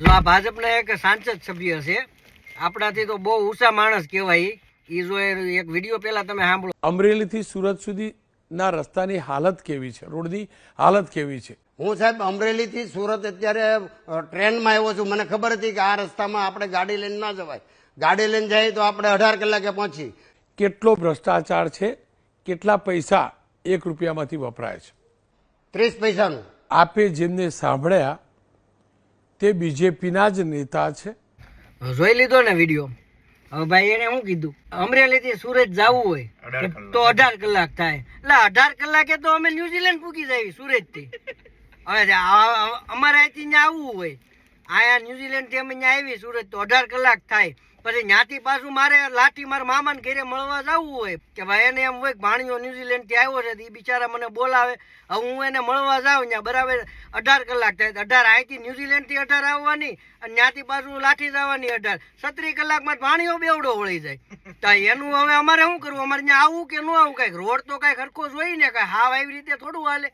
જો આ ભાજપના એક સાંસદ સભ્ય છે આપણાથી તો બહુ ઊંચા માણસ કહેવાય. એ જો એક વીડિયો પહેલા તમે સાંભળો. અમરેલીથી સુરત સુધીના રસ્તાની હાલત કેવી છે? રોડની હાલત કેવી છે? હું સાહેબ અમરેલીથી સુરત અત્યારે ટ્રેનમાં આવ્યો છું. મને ખબર હતી કે આ રસ્તામાં આપણે ગાડી લઈને ના જવાય. ગાડી લઈને જઈએ તો આપણે અઢાર કલાકે પહોંચી. કેટલો ભ્રષ્ટાચાર છે? કેટલા પૈસા એક રૂપિયામાંથી વપરાય છે? ત્રીસ પૈસાનું. આપે જેમને સાંભળ્યા તે બીજેપીના જ નેતા છે. જોઈ લીધો ને વીડિયો? હવે ભાઈ એને શું કીધું? અમરેલીથી સુરત જવું હોય તો અઢાર કલાક થાય. એટલે અઢાર કલાકે તો અમે ન્યુઝીલેન્ડ પૂકી જાય સુરતથી. હવે અમારે અહીંથી ત્યાં આવવું હોય. આયા ન્યુઝીલેન્ડથી અમે ત્યાં આવી સુરત તો અઢાર કલાક થાય. પછી ત્યાંથી પાછું મારે લાઠી મારા મામાને ઘરે મળવા જવું હોય કે ભાઈ એને એમ હોય ભાણીઓ ભાણિયો ન્યુઝીલેન્ડથી આવ્યો છે એ બિચારા મને બોલાવે. હવે હું એને મળવા જાઉં ત્યાં બરાબર. અઢાર કલાક થાય. અઢાર અહીંથી ન્યુઝીલેન્ડથી અઢાર આવવાની અને ત્યાંથી પાછું લાઠી જવાની અઢાર. સત્રી કલાકમાં પાણીઓ બેવડો વળી જાય. તો એનું હવે અમારે શું કરવું? અમારે ત્યાં આવવું કે ન આવવું કંઈક રોડ તો કંઈક હરખો જોઈ ને કઈ હાવ આવી રીતે થોડું હાલે.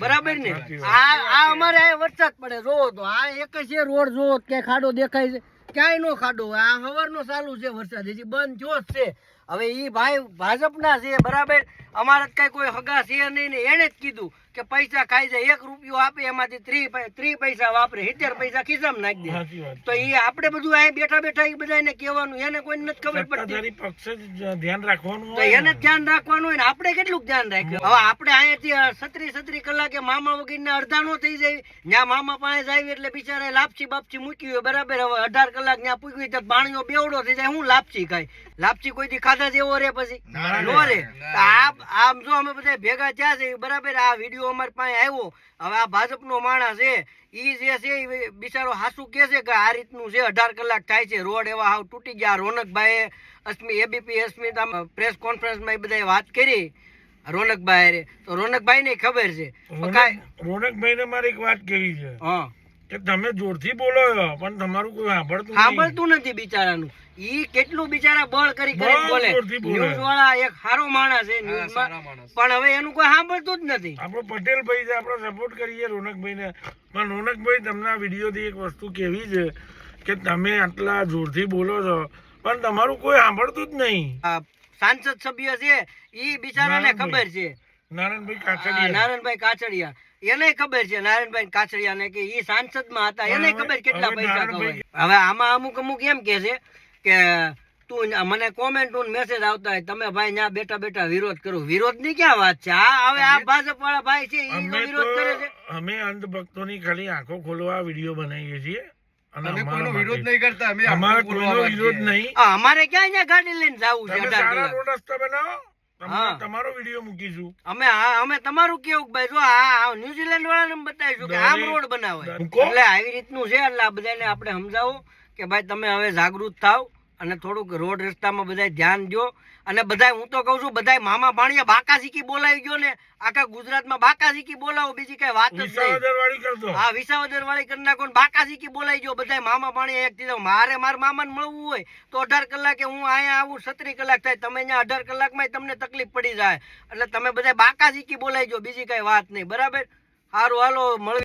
બરાબર ને? આ આ અમારે આ વરસાદ પડે. જોવો તો આ એક જ છે રોડ જોવો કે ખાડો દેખાય છે. ક્યાંય નો ખાડો આ હવારનો ચાલુ છે વરસાદ. હજી બંધ જ છે. હવે એ ભાઈ ભાજપના છે બરાબર? અમારે કઈ કોઈ હગા છે નહીં ને એને જ કીધું કે પૈસા ખાઈ જાય એક રૂપિયો આપે એમાંથી ત્રી ત્રી પૈસા વાપરે સિત્તેર પૈસા ખિસ્સામાં નાખી દે. તો એ આપણે બધું અહીં બેઠા બેઠા એ બધાને કહેવાનું એને કોઈ નથી ખબર પડતી. ધ્યાન રાખવાનું તો એને. ધ્યાન રાખવાનું હોય ને આપણે કેટલું ધ્યાન રાખ્યું? હવે આપણે અહીંયાથી સત્રી સત્રી કલાકે મામા વગીને અડધા નો થઈ જાય. ત્યાં મામા પાસે જાય એટલે બિચારા લાપસી બાપસી મૂકી હોય બરાબર? હવે અઢાર કલાક ત્યાં પૂગ્યું તો પાણીઓ બેવડો થઈ જાય હું લાપસી ખાય લાપસી કોઈ દી ખાધા જેવો રે પછી. નો રે. આમ જો અમે બધા ભેગા થયા છે બરાબર આ વીડિયો અમારી પાસે આવ્યો. હવે આ ભાજપનો માણસ છે ઈ જે છે બિચારો હાસુ કે છે કે આ રીતનું છે અઢાર કલાક થાય છે રોડ એવા હાવ તૂટી ગયા. રોનકભાઈ અસ્મી એબીપી અસ્મિતા પ્રેસ કોન્ફરન્સમાં એ બધાએ વાત કરી. રોનકભાઈ રે. તો રોનકભાઈ ને ખબર છે. રોનકભાઈ ને મારે એક વાત કેવી છે? હા. કે તમે જોરથી બોલો પણ તમારું કોઈ સાંભળતું. સાંભળતું નથી બિચારાનું. ઈ કેટલું બિચારા બળ કરી કરી બોલે. ન્યૂઝ વાળા એક સારો માણસ છે ન્યૂઝમાં. પણ હવે એનું કોઈ સાંભળતું જ નથી. આપણો પટેલ ભાઈ છે આપણે સપોર્ટ કરીએ રોનકભાઈને. પણ રોનકભાઈ તમને આ વિડીયોથી એક વસ્તુ કેવી છે કે તમે આટલા જોરથી બોલો છો પણ તમારું કોઈ સાંભળતું જ નહીં. સાંસદ સભ્ય છે ઈ બિચારાને ખબર છે. નારાયણભાઈ કાચડિયા નારાયણભાઈ કાચડિયા એને ખબર છે નારાયણભાઈ કાછડિયા ને કે ઈ સાંસદમાં હતા. એને ખબર કેટલા હવે પૈસા હવે આમાં અમુક અમુક એમ કે છે કે તું મને કોમેન્ટ મેસેજ આવતા હોય તમે ભાઈ ત્યાં બેઠા બેઠા વિરોધ કરો. વિરોધની ક્યાં વાત છે? આ હવે આ ભાજપ વાળા ભાઈ છે વિરોધ કરે છે. અમે અંધભક્તો ની ખાલી આંખો ખોલવા વીડિયો બનાવીએ છીએ. અમારા ક્યાં ગાડી લઈને જવું છે. તમારો વીડિયો મૂકીશું. અમે અમે તમારું કેવું ભાઈ જો આ ન્યુઝીલેન્ડ વાળાને બતાવીશું કે આમ રોડ બનાવે. એટલે આવી રીતનું છે એટલે આ બધાને આપણે સમજાવો કે ભાઈ તમે હવે જાગૃત થાવ. અને થોડુંક રોડ રસ્તામાં બધા ધ્યાન દો. અને બધા હું તો કહું છું બધા મામા ભાણિયા બાકા શીખી બોલાવી ગયો ને. આખા ગુજરાતમાં બાકા શીખી બોલાવો બીજી કઈ વાત જ નહીં. હા વિસાવદર વાળી કરી નાખો બાકા શીખી બોલાવી ગયો બધા મામા ભાણિયા એક દીધો. મારે મારા મામાને મળવું હોય તો અઢાર કલાકે હું અહીંયા આવું સત્રી કલાક થાય. તમે અહીંયા અઢાર કલાકમાં તમને તકલીફ પડી જાય. એટલે તમે બધા બાકા શીખી બોલાવી ગયો બીજી કઈ વાત નહીં. બરાબર? સારું હાલો મળવી.